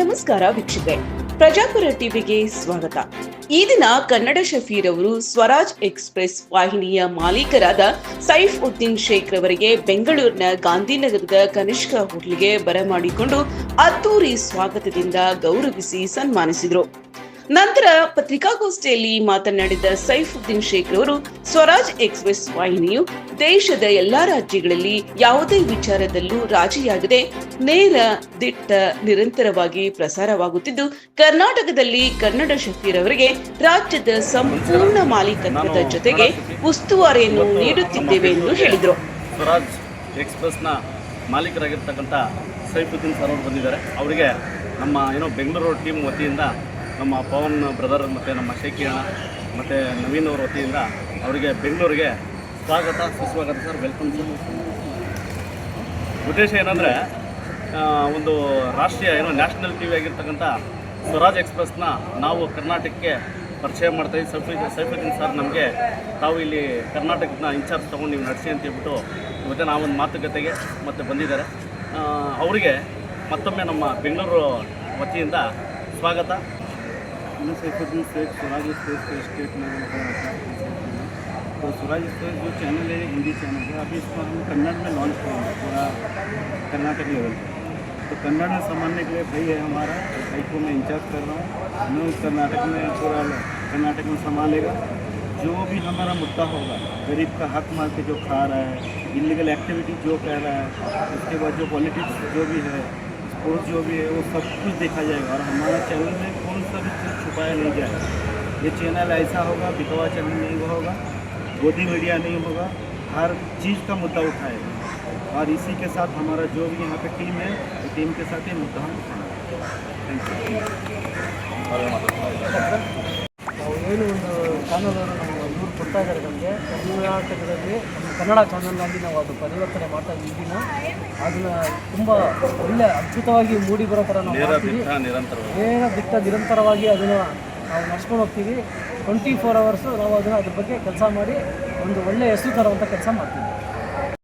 ನಮಸ್ಕಾರ ವೀಕ್ಷಕರೇ. ಪ್ರಜಾಪುರ ಟಿವಿಗೆ ಸ್ವಾಗತ. ಈ ದಿನ ಕನ್ನಡ ಶಫೀರ್ ಅವರು ಸ್ವರಾಜ್ ಎಕ್ಸ್ಪ್ರೆಸ್ ವಾಹಿನಿಯ ಮಾಲೀಕರಾದ ಸೈಫ್ ಉದ್ದೀನ್ ಶೇಖ್ ಅವರಿಗೆ ಬೆಂಗಳೂರಿನ ಗಾಂಧಿನಗರದ ಕನಿಷ್ಕ ಹೋಟ್ಲಿಗೆ ಬರಮಾಡಿಕೊಂಡು ಅದ್ದೂರಿ ಸ್ವಾಗತದಿಂದ ಗೌರವಿಸಿ ಸನ್ಮಾನಿಸಿದರು. ನಂತರ ಪತ್ರಿಕಾಗೋಷ್ಠಿಯಲ್ಲಿ ಮಾತನಾಡಿದ ಸೈಫುದ್ದೀನ್ ಶೇಖ್ ಅವರು, ಸ್ವರಾಜ್ ಎಕ್ಸ್ಪ್ರೆಸ್ ವಾಹಿನಿಯು ದೇಶದ ಎಲ್ಲಾ ರಾಜ್ಯಗಳಲ್ಲಿ ಯಾವುದೇ ವಿಚಾರದಲ್ಲೂ ರಾಜಿಯಾಗದೆ ನೇರ ದಿಟ್ಟ ನಿರಂತರವಾಗಿ ಪ್ರಸಾರವಾಗುತ್ತಿದ್ದು, ಕರ್ನಾಟಕದಲ್ಲಿ ಕನ್ನಡ ಶಕ್ತಿ ಅವರಿಗೆ ರಾಜ್ಯದ ಸಂಪೂರ್ಣ ಮಾಲೀಕತ್ವದ ಜೊತೆಗೆ ಉಸ್ತುವಾರಿಯನ್ನು ನೀಡುತ್ತಿದ್ದೇವೆ ಎಂದು ಹೇಳಿದರು. ಸ್ವರಾಜ್ ಎಕ್ಸ್ಪ್ರೆಸ್ನ ಮಾಲೀಕರಾಗಿರ್ತಕ್ಕಂಥ ಸೈಫುದ್ದೀನ್ ಸರ್ ಅವರು ಬಂದಿದ್ದಾರೆ. ಅವರಿಗೆ ನಮ್ಮ ಏನೋ ಬೆಂಗಳೂರು ಟೀಮ್ ವತಿಯಿಂದ ನಮ್ಮ ಪವನ್ ಬ್ರದರ್ ಮತ್ತು ನಮ್ಮ ಶೇಖಿ ಅಣ್ಣ ಮತ್ತು ನವೀನ್ ಅವ್ರ ವತಿಯಿಂದ ಅವರಿಗೆ ಬೆಂಗಳೂರಿಗೆ ಸ್ವಾಗತ, ಸುಸ್ವಾಗತ ಸರ್ ವೆಲ್ಕಮ್ ಸರ್. ಉದ್ದೇಶ ಏನಂದರೆ ಒಂದು ರಾಷ್ಟ್ರೀಯ, ಏನೋ ನ್ಯಾಷನಲ್ ಟಿ ವಿ ಆಗಿರ್ತಕ್ಕಂಥ ಸ್ವರಾಜ್ ಎಕ್ಸ್ಪ್ರೆಸ್ನ ನಾವು ಕರ್ನಾಟಕಕ್ಕೆ ಪರಿಚಯ ಮಾಡ್ತಾ ಇದ್ದೀವಿ. ಸೈಫ್, ಸೈಫುದ್ದೀನ್ ಸರ್ ನಮಗೆ ತಾವು ಇಲ್ಲಿ ಕರ್ನಾಟಕದ ಇನ್ಚಾರ್ಜ್ ತೊಗೊಂಡು ನೀವು ನಡೆಸಿ ಅಂತ ಹೇಳ್ಬಿಟ್ಟು ನಾವು ಒಂದು ಮಾತುಕತೆಗೆ ಮತ್ತೆ ಬಂದಿದ್ದಾರೆ. ಅವರಿಗೆ ಮತ್ತೊಮ್ಮೆ ನಮ್ಮ ಬೆಂಗಳೂರು ವತಿಯಿಂದ ಸ್ವಾಗತ. मैं सैफुद्दीन शेख स्वराज एक्सप्रेस के स्टेट में तो स्वराज एक्सप्रेस जो चैनल है, हिंदी चैनल है, अभी इसको हम कन्नड़ में लॉन्च करेंगे, पूरा कर्नाटक लेवल पे। तो कन्नड़ में संभालने के लिए भाई है हमारा तो भाई को मैं इंचार्ज कर रहा हूँ। मैं कर्नाटक में पूरा कर्नाटक में संभालेगा। जो भी हमारा मुद्दा होगा, गरीब का हक मार के जो खा रहा है इलीगल एक्टिविटी जो कह रहा है, उसके बाद जो पॉलिटिक्स जो भी है स्पोर्ट्स जो भी है, वो सब कुछ देखा जाएगा। और हमारा चैनल में कौन सा भी छुपाया नहीं जाए ये चैनल ऐसा होगा बिकवा चैनल नहीं होगा गोदी मीडिया नहीं होगा। हर चीज़ का मुद्दा उठाएगा। और इसी के साथ हमारा जो भी यहाँ पे टीम है तो टीम के साथ ही मुद्दा हम उठाएँगे। थैंक यू ಇವ್ರು ಕೊಡ್ತಾ ಇದ್ದಾರೆ ನಮಗೆ. ಕರ್ನಾಟಕದಲ್ಲಿ ನಮ್ಮ ಕನ್ನಡ ಚಾನಲ್ನಲ್ಲಿ ನಾವು ಅದು ಪರಿವರ್ತನೆ ಮಾಡ್ತಾ ಇದ್ದೀವಿ. ಅದನ್ನು ತುಂಬ ಒಳ್ಳೆ ಅದ್ಭುತವಾಗಿ ಮೂಡಿ ಬರೋ ಥರ ನಾವು ನೇರ ಮಾಡ್ತೀವಿ. ನೇರ ದಿಟ್ಟ ನಿರಂತರವಾಗಿ ಅದನ್ನು ನಾವು ನಡ್ಸ್ಕೊಂಡು ಹೋಗ್ತೀವಿ. ಟ್ವೆಂಟಿ ಫೋರ್ ಅವರ್ಸು ನಾವು ಅದನ್ನು ಅದ್ರ ಬಗ್ಗೆ ಕೆಲಸ ಮಾಡಿ ಒಂದು ಒಳ್ಳೆಯ ಹೆಸರು ತರುವಂಥ ಕೆಲಸ ಮಾಡ್ತೀವಿ.